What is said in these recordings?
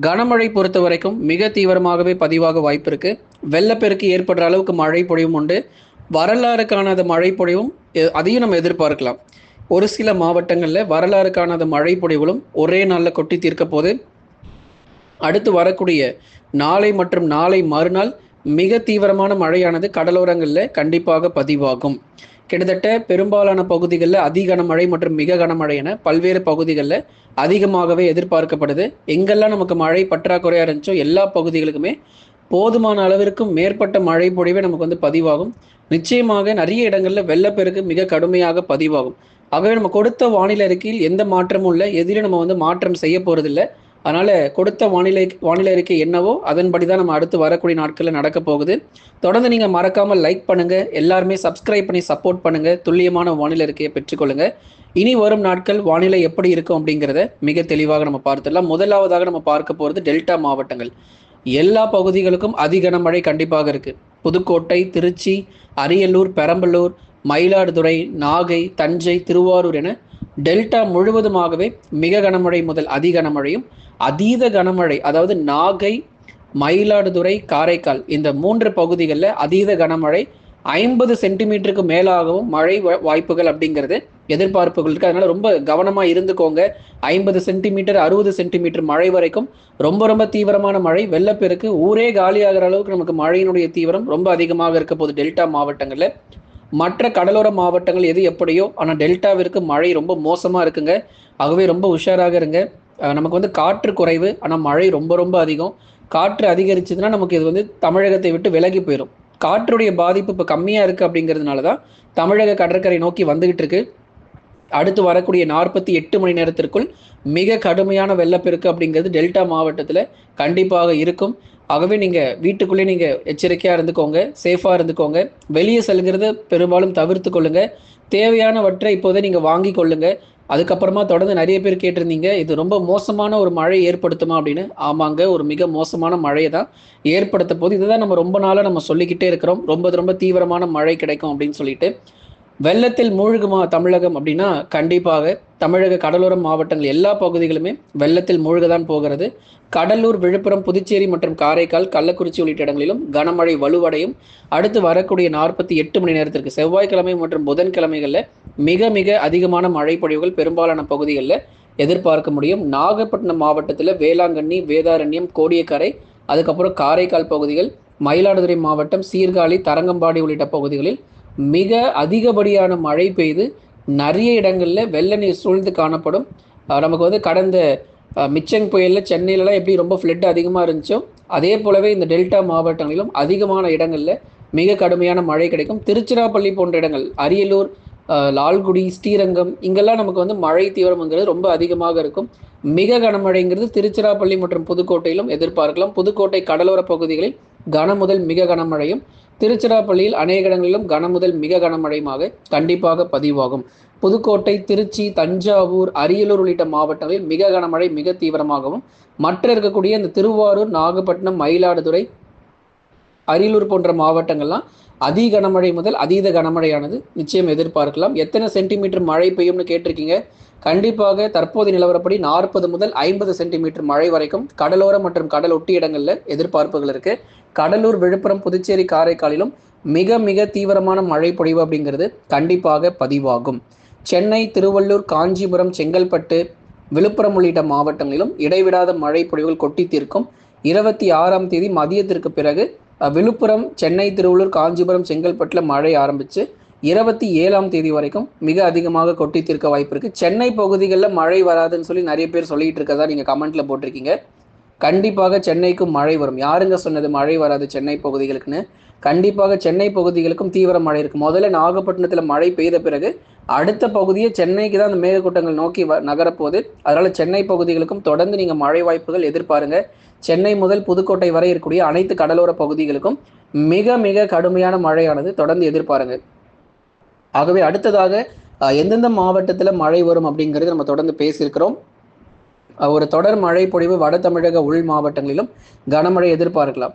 கனமழை பொறுத்த வரைக்கும் மிக தீவிரமாகவே பதிவாக வாய்ப்பு இருக்கு வெள்ளப்பெருக்கு ஏற்படுற அளவுக்கு மழை பொழிவும் உண்டு. வரலாறு காணாத மழை பொழிவும் எ- அதையும் நம்ம எதிர்பார்க்கலாம். ஒரு சில மாவட்டங்களில் வரலாறு காணாத மழை பொழிவுகளும் ஒரே நாளில் கொட்டி தீர்க்க போது அடுத்து வரக்கூடிய நாளை மற்றும் நாளை மறுநாள் மிக தீவிரமான மழையானது கடலோரங்களில் கண்டிப்பாக பதிவாகும். கிட்டத்தட்ட பெரும்பாலான பகுதிகளில் அதி கனமழை மற்றும் மிக கனமழை என பல்வேறு பகுதிகளில் அதிகமாகவே எதிர்பார்க்கப்படுது. எங்கெல்லாம் நமக்கு மழை பற்றாக்குறையாக இருந்துச்சோ எல்லா பகுதிகளுக்குமே போதுமான அளவிற்கும் மேற்பட்ட மழை பொழிவே நமக்கு வந்து பதிவாகும். நிச்சயமாக நிறைய இடங்களில் வெள்ளப்பெருக்கு மிக கடுமையாக பதிவாகும். ஆகவே நம்ம கொடுத்த வானிலை அறிக்கையில் எந்த மாற்றமும் இல்லை. எதிலும் நம்ம வந்து மாற்றம் செய்ய போறதில்லை. அதனால கொடுத்த வானிலை வானிலை அறிக்கை என்னவோ அதன்படி தான் நம்ம அடுத்து வரக்கூடிய நாட்களில் நடக்க போகுது. தொடர்ந்து நீங்க மறக்காம லைக் பண்ணுங்க. எல்லாருமே சப்ஸ்கிரைப் பண்ணி சப்போர்ட் பண்ணுங்க. துல்லியமான வானிலை அறிக்கையை பெற்றுக்கொள்ளுங்க இனி வரும் நாட்கள் வானிலை எப்படி இருக்கும் அப்படிங்கிறத மிக தெளிவாக நம்ம பார்த்துடலாம். முதலாவதாக நம்ம பார்க்க போகிறது டெல்டா மாவட்டங்கள். எல்லா பகுதிகளுக்கும் அதிக மழை கண்டிப்பாக இருக்கு. புதுக்கோட்டை திருச்சி அரியலூர் பெரம்பலூர் மயிலாடுதுறை நாகை தஞ்சை திருவாரூர் என டெல்டா முழுவதுமாகவே மிக கனமழை முதல் அதி கனமழையும் அதீத கனமழை அதாவது நாகை மயிலாடுதுறை காரைக்கால் இந்த மூன்று பகுதிகளில் அதீத கனமழை ஐம்பது சென்டிமீட்டருக்கு மேலாகவும் மழை வாய்ப்புகள் அப்படிங்கிறது எதிர்பார்ப்புகள் இருக்கு. அதனால ரொம்ப கவனமாக இருந்துக்கோங்க. ஐம்பது சென்டிமீட்டர் அறுபது சென்டிமீட்டர் மழை வரைக்கும் ரொம்ப ரொம்ப தீவிரமான மழை. வெள்ளப்பெருக்கு ஊரே காலியாகிற அளவுக்கு நமக்கு மழையினுடைய தீவிரம் ரொம்ப அதிகமாக இருக்க போது டெல்டா மாவட்டங்களில். மற்ற கடலோர மாவட்டங்கள் எது எப்படியோ ஆனால் டெல்டாவிற்கு மழை ரொம்ப மோசமாக இருக்குங்க. ஆகவே ரொம்ப உஷாராக இருங்க. நமக்கு வந்து காற்று குறைவு ஆனால் மழை ரொம்ப ரொம்ப அதிகம். காற்று அதிகரிச்சதுன்னா நமக்கு இது வந்து தமிழகத்தை விட்டு விலகி போயிடும் காற்றுடைய பாதிப்பு இப்போ கம்மியாக இருக்குது அப்படிங்கிறதுனால தான் தமிழக கடற்கரை நோக்கி வந்துகிட்டு இருக்கு. அடுத்து வரக்கூடிய நாற்பத்தி எட்டு மணி நேரத்திற்குள் மிக கடுமையான வெள்ளப்பெருக்கு அப்படிங்கிறது டெல்டா மாவட்டத்தில் கண்டிப்பாக இருக்கும். ஆகவே நீங்கள் வீட்டுக்குள்ளே நீங்கள் எச்சரிக்கையாக இருந்துக்கோங்க சேஃபாக இருந்துக்கோங்க. வெளியே செல்கிறத பெரும்பாலும் தவிர்த்து கொள்ளுங்கள் தேவையானவற்றை இப்போதே நீங்கள் வாங்கி கொள்ளுங்கள் அதுக்கப்புறமா தொடர்ந்து நிறைய பேர் கேட்டிருந்தீங்க இது ரொம்ப மோசமான ஒரு மழை ஏற்படுத்துமா அப்படின்னு. ஆமாங்க ஒரு மிக மோசமான மழையை தான் ஏற்படுத்த போது இதுதான் நம்ம ரொம்ப நாளாக நம்ம சொல்லிக்கிட்டே இருக்கிறோம். ரொம்ப ரொம்ப தீவிரமான மழை கிடைக்கும் அப்படின்னு சொல்லிட்டு. வெள்ளத்தில் மூழ்குமா தமிழகம் அப்படின்னா கண்டிப்பாக தமிழக கடலோர மாவட்டங்கள் எல்லா பகுதிகளுமே வெள்ளத்தில் மூழ்கதான் போகிறது. கடலூர் விழுப்புரம் புதுச்சேரி மற்றும் காரைக்கால் கள்ளக்குறிச்சி உள்ளிட்ட இடங்களிலும் கனமழை வலுவடையும். அடுத்து வரக்கூடிய நாற்பத்தி எட்டு மணி நேரத்திற்கு செவ்வாய்க்கிழமை மற்றும் புதன்கிழமைகளில் மிக மிக அதிகமான மழை பொழிவுகள் பெரும்பாலான பகுதிகளில் எதிர்பார்க்க முடியும். நாகப்பட்டினம் மாவட்டத்தில் வேளாங்கண்ணி வேதாரண்யம் கோடியக்கரை அதுக்கப்புறம் காரைக்கால் பகுதிகள் மயிலாடுதுறை மாவட்டம் சீர்காழி தரங்கம்பாடி உள்ளிட்ட பகுதிகளில் மிக அதிகப்படியான மழை பெய்து நிறைய இடங்களில் வெள்ள நீர் சூழ்ந்து காணப்படும். நமக்கு வந்து கடந்த மிச்சங் புயலில் சென்னையிலலாம் எப்படி ரொம்ப ஃப்ளட் அதிகமாக இருந்துச்சோ அதே போலவே இந்த டெல்டா மாவட்டங்களிலும் அதிகமான இடங்களில் மிக கடுமையான மழை கிடைக்கும். திருச்சிராப்பள்ளி போன்ற இடங்கள் அரியலூர் லால்குடி ஸ்ரீரங்கம் இங்கெல்லாம் நமக்கு வந்து மழை தீவிரம்ங்கிறது ரொம்ப அதிகமாக இருக்கும். மிக கனமழைங்கிறது திருச்சிராப்பள்ளி மற்றும் புதுக்கோட்டையிலும் எதிர்பார்க்கலாம். புதுக்கோட்டை கடலோர பகுதிகளில் கன முதல் மிக கனமழையும் திருச்சிராப்பள்ளியில் அநேக இடங்களிலும் கனமுதல் மிக கனமழையுமாக கண்டிப்பாக பதிவாகும். புதுக்கோட்டை திருச்சி தஞ்சாவூர் அரியலூர் உள்ளிட்ட மாவட்டங்களில் மிக கனமழை மிக தீவிரமாகவும் மற்ற இருக்கக்கூடிய இந்த திருவாரூர் நாகப்பட்டினம் மயிலாடுதுறை அரியலூர் போன்ற மாவட்டங்கள்லாம் அதி கனமழை முதல் அதீத கனமழையானது நிச்சயம் எதிர்பார்க்கலாம். எத்தனை சென்டிமீட்டர் மழை பெய்யும்னு கேட்டிருக்கீங்க? கண்டிப்பாக தற்போதைய நிலவரப்படி நாற்பது முதல் ஐம்பது சென்டிமீட்டர் மழை வரைக்கும் கடலோர மற்றும் கடல் ஒட்டி இடங்களில் எதிர்பார்ப்புகள் இருக்கு. கடலூர் விழுப்புரம் புதுச்சேரி காரைக்காலிலும் மிக மிக தீவிரமான மழை பொழிவு அப்படிங்கிறது கண்டிப்பாக பதிவாகும். சென்னை திருவள்ளூர் காஞ்சிபுரம் செங்கல்பட்டு விழுப்புரம் உள்ளிட்ட மாவட்டங்களிலும் இடைவிடாத மழை பொழிவுகள் கொட்டி தீர்க்கும். இருபத்தி ஆறாம் தேதி மதியத்திற்கு பிறகு விழுப்புரம் சென்னை திருவள்ளூர் காஞ்சிபுரம் செங்கல்பட்டில் மழை ஆரம்பித்து இருபத்தி ஏழாம் தேதி வரைக்கும் மிக அதிகமாக கொட்டி தீர்க்க வாய்ப்பு இருக்குது சென்னை பகுதிகளில் மழை வராதுன்னு சொல்லி நிறைய பேர் சொல்லிட்டு இருக்கதா நீங்கள் கமெண்ட்டில் போட்டிருக்கீங்க. கண்டிப்பாக சென்னைக்கும் மழை வரும். யாருங்க சொன்னது மழை வராது சென்னை பகுதிகளுக்குன்னு? கண்டிப்பாக சென்னை பகுதிகளுக்கும் தீவிர மழை இருக்கு. முதல்ல நாகப்பட்டினத்தில் மழை பெய்த பிறகு அடுத்த பகுதியை சென்னைக்கு தான் அந்த மேகக்கூட்டங்கள் நோக்கி வ- நகரப்போகுது. அதனால சென்னை பகுதிகளுக்கும் தொடர்ந்து நீங்கள் மழை வாய்ப்புகள் எதிர்பாருங்க. சென்னை முதல் புதுக்கோட்டை வரை இருக்கக்கூடிய அனைத்து கடலோர பகுதிகளுக்கும் மிக மிக கடுமையான மழையானது தொடர்ந்து எதிர்பாருங்க. ஆகவே அடுத்ததாக எந்தெந்த மாவட்டத்தில் மழை வரும் அப்படிங்கிறது நம்ம தொடர்ந்து பேசியிருக்கிறோம். ஒரு தொடர் மழை பொழிவு வட தமிழக உள் மாவட்டங்களிலும் கனமழை எதிர்பார்க்கலாம்.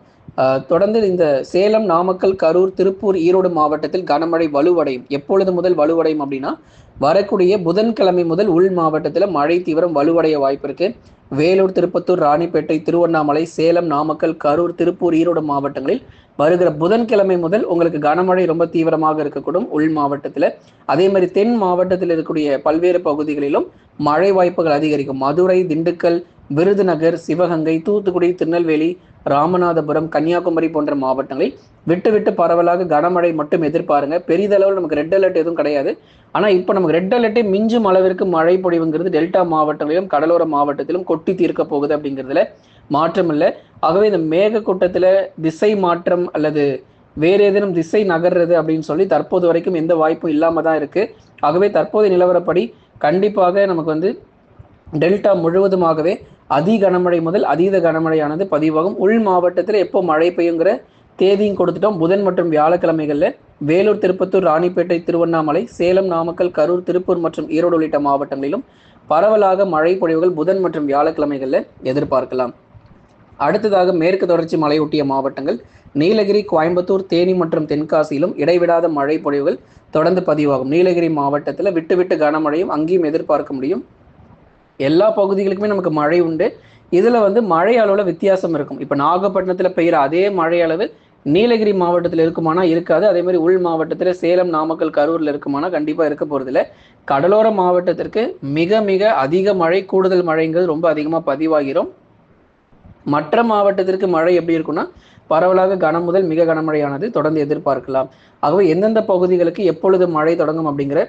தொடர்ந்து இந்த சேலம் நாமக்கல் கரூர் திருப்பூர் ஈரோடு மாவட்டத்தில் கனமழை வலுவடையும். எப்பொழுது முதல் வலுவடையும் அப்படின்னா வரக்கூடிய புதன்கிழமை முதல் உள் மாவட்டத்தில் மழை தீவிரம் வலுவடைய வாய்ப்பு இருக்குது வேலூர் திருப்பத்தூர் ராணிப்பேட்டை திருவண்ணாமலை சேலம் நாமக்கல் கரூர் திருப்பூர் ஈரோடு மாவட்டங்களில் வருகிற புதன்கிழமை முதல் உங்களுக்கு கனமழை ரொம்ப தீவிரமாக இருக்கக்கூடும் உள் மாவட்டத்தில். அதே மாதிரி தென் மாவட்டத்தில் இருக்கக்கூடிய பல்வேறு பகுதிகளிலும் மழை வாய்ப்புகள் அதிகரிக்கும். மதுரை திண்டுக்கல் விருதுநகர் சிவகங்கை தூத்துக்குடி திருநெல்வேலி ராமநாதபுரம் கன்னியாகுமரி போன்ற மாவட்டங்களில் விட்டு விட்டு பரவலாக கனமழை மட்டும் எதிர்பாருங்க. பெரிதளவில் நமக்கு ரெட் அலர்ட் எதுவும் கிடையாது. ஆனால் இப்போ நமக்கு ரெட் அலர்ட்டே மிஞ்சும் அளவிற்கு மழை பொழிவுங்கிறது டெல்டா மாவட்டங்களிலும் கடலோர மாவட்டத்திலும் கொட்டி தீர்க்க போகுது அப்படிங்கிறதுல மாற்றம் இல்லை ஆகவே இந்த மேக கூட்டத்தில் திசை மாற்றம் அல்லது வேறு ஏதேனும் திசை நகர்றது அப்படின்னு சொல்லி தற்போது வரைக்கும் எந்த வாய்ப்பும் இல்லாமல் தான் இருக்குது ஆகவே தற்போதைய நிலவரப்படி கண்டிப்பாக நமக்கு வந்து டெல்டா முழுவதுமாகவே அதி கனமழை முதல் அதீத கனமழையானது பதிவாகும். உள் மாவட்டத்தில் எப்போ மழை பெய்யுங்கிற தேதியும் கொடுத்துட்டோம். புதன் மற்றும் வியாழக்கிழமைகளில் வேலூர் திருப்பத்தூர் ராணிப்பேட்டை திருவண்ணாமலை சேலம் நாமக்கல் கரூர் திருப்பூர் மற்றும் ஈரோடு உள்ளிட்ட மாவட்டங்களிலும் பரவலாக மழை பொழிவுகள் புதன் மற்றும் வியாழக்கிழமைகளில் எதிர்பார்க்கலாம். அடுத்ததாக மேற்கு தொடர்ச்சி மலையொட்டிய மாவட்டங்கள் நீலகிரி கோயம்புத்தூர் தேனி மற்றும் தென்காசியிலும் இடைவிடாத மழை பொழிவுகள் தொடர்ந்து பதிவாகும். நீலகிரி மாவட்டத்தில் விட்டு விட்டு கனமழையும் அங்கேயும் எதிர்பார்க்க முடியும். எல்லா பகுதிகளுக்குமே நமக்கு மழை உண்டு. இதில் வந்து மழை அளவில் வித்தியாசம் இருக்கும். இப்போ நாகப்பட்டினத்தில் பெய்கிற அதே மழை அளவு நீலகிரி மாவட்டத்தில் இருக்குமானா இருக்காது. அதே மாதிரி உள் மாவட்டத்தில் சேலம் நாமக்கல் கரூரில் இருக்குமானா கண்டிப்பாக இருக்க போகிறதில்ல கடலோர மாவட்டத்திற்கு மிக மிக அதிக மழை கூடுதல் மழைங்கிறது ரொம்ப அதிகமாக பதிவாகிறோம். மற்ற மாவட்டத்திற்கு மழை எப்படி இருக்குன்னா பரவலாக கனம் முதல் மிக கனமழையானது தொடர்ந்து எதிர்பார்க்கலாம். ஆகவே எந்தெந்த பகுதிகளுக்கு எப்பொழுது மழை தொடங்கும் அப்படிங்கிற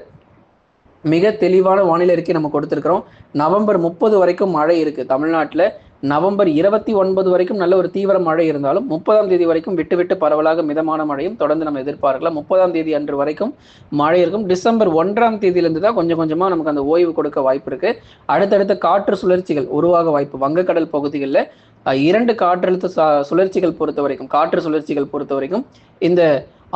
மிக தெளிவான வானிலை அறிக்கை நம்ம கொடுத்துருக்குறோம். நவம்பர் முப்பது வரைக்கும் மழை இருக்கு. தமிழ்நாட்டில் நவம்பர் இருபத்தி ஒன்பது வரைக்கும் நல்ல ஒரு தீவிர மழை இருந்தாலும் முப்பதாம் தேதி வரைக்கும் விட்டு விட்டு பரவலாக மிதமான மழையும் தொடர்ந்து நம்ம எதிர்பார்க்கலாம். முப்பதாம் தேதி அன்று வரைக்கும் மழை இருக்கும். டிசம்பர் ஒன்றாம் தேதியிலிருந்து தான் கொஞ்சம் கொஞ்சமாக நமக்கு அந்த ஓய்வு கொடுக்க வாய்ப்பு இருக்கு. அடுத்தடுத்த காற்று சுழற்சிகள் உருவாக வாய்ப்பு. வங்கக்கடல் பகுதிகளில் இரண்டு காற்றழுத்த சுழற்சிகள் பொறுத்த வரைக்கும் காற்று சுழற்சிகள் பொறுத்த வரைக்கும் இந்த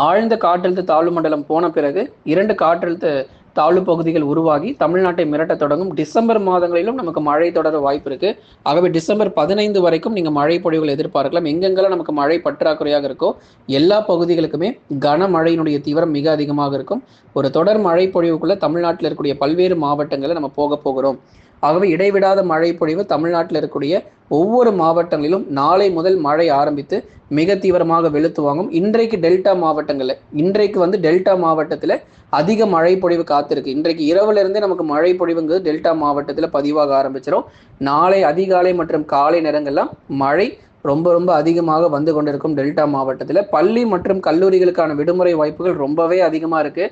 ஆழ்ந்த காற்றழுத்த தாழ்வு மண்டலம் போன பிறகு இரண்டு காற்றழுத்த தாழ்வு பகுதிகள் உருவாகி தமிழ்நாட்டை மிரட்ட தொடங்கும். டிசம்பர் மாதங்களிலும் நமக்கு மழை தொடர வாய்ப்பு இருக்கு. ஆகவே டிசம்பர் பதினைந்து வரைக்கும் நீங்க மழை பொழிவுகள் எதிர்பார்க்கலாம். எங்கெங்கெல்லாம் நமக்கு மழை பற்றாக்குறையாக இருக்கோ எல்லா பகுதிகளுக்குமே கனமழையினுடைய தீவிரம் மிக அதிகமாக இருக்கும். ஒரு தொடர் மழை பொழிவுக்குள்ள தமிழ்நாட்டில் இருக்கக்கூடிய பல்வேறு மாவட்டங்களை நம்ம போக போகிறோம். ஆகவே இடைவிடாத மழை பொழிவு தமிழ்நாட்டில் இருக்கக்கூடிய ஒவ்வொரு மாவட்டங்களிலும் நாளை முதல் மழை ஆரம்பித்து மிக தீவிரமாக வெளுத்து வாங்கும். இன்றைக்கு டெல்டா மாவட்டங்களில் இன்றைக்கு வந்து டெல்டா மாவட்டத்தில் அதிக மழை பொழிவு காத்திருக்கு. இன்றைக்கு இரவுலேருந்தே நமக்கு மழை பொழிவுங்கிறது டெல்டா மாவட்டத்தில் பதிவாக ஆரம்பிச்சிடும் நாளை அதிகாலை மற்றும் காலை நேரங்கள்லாம் மழை ரொம்ப ரொம்ப அதிகமாக வந்து கொண்டிருக்கும் டெல்டா மாவட்டத்தில். பள்ளி மற்றும் கல்லூரிகளுக்கான விடுமுறை வாய்ப்புகள் ரொம்பவே அதிகமாக இருக்கு.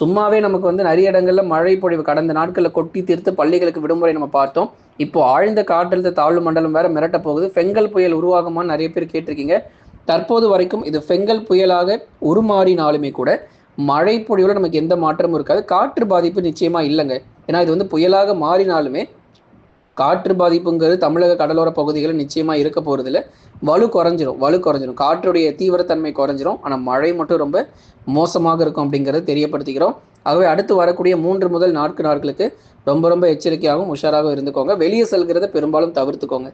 சும்மாவே நமக்கு வந்து நிறைய இடங்களில் மழை பொழிவு கடந்த நாட்களில் கொட்டி தீர்த்து பள்ளிகளுக்கு விடுமுறை நம்ம பார்த்தோம். இப்போ ஆழ்ந்த காற்றழுத்த தாழ்வு மண்டலம் வேற மிரட்ட போகுது. ஃபெங்கல் புயல் உருவாகுமான்னு நிறைய பேர் கேட்டிருக்கீங்க. தற்போது வரைக்கும் இது ஃபெங்கல் புயலாக உருமாறினாலுமே கூட மழை பொழிவில் நமக்கு எந்த மாற்றமும் இருக்காது. காற்று பாதிப்பு நிச்சயமா இல்லைங்க. ஏன்னா இது வந்து புயலாக மாறினாலுமே காற்று பாதிப்புங்கிறது தமிழக கடலோர பகுதிகளில் நிச்சயமா இருக்க போறதுல இல்லை வலு குறைஞ்சிரும் வலு குறைஞ்சிரும். காற்றுடைய தீவிரத்தன்மை குறைஞ்சிரும். ஆனால் மழை மட்டும் ரொம்ப மோசமாக இருக்கும் அப்படிங்கிறத தெரியப்படுத்திக்கிறோம். ஆகவே அடுத்து வரக்கூடிய மூன்று முதல் நான்கு நாட்களுக்கு ரொம்ப ரொம்ப எச்சரிக்கையாகவும் உஷாராகவும் இருந்துக்கோங்க. வெளியே செல்கிறத பெரும்பாலும் தவிர்த்துக்கோங்க.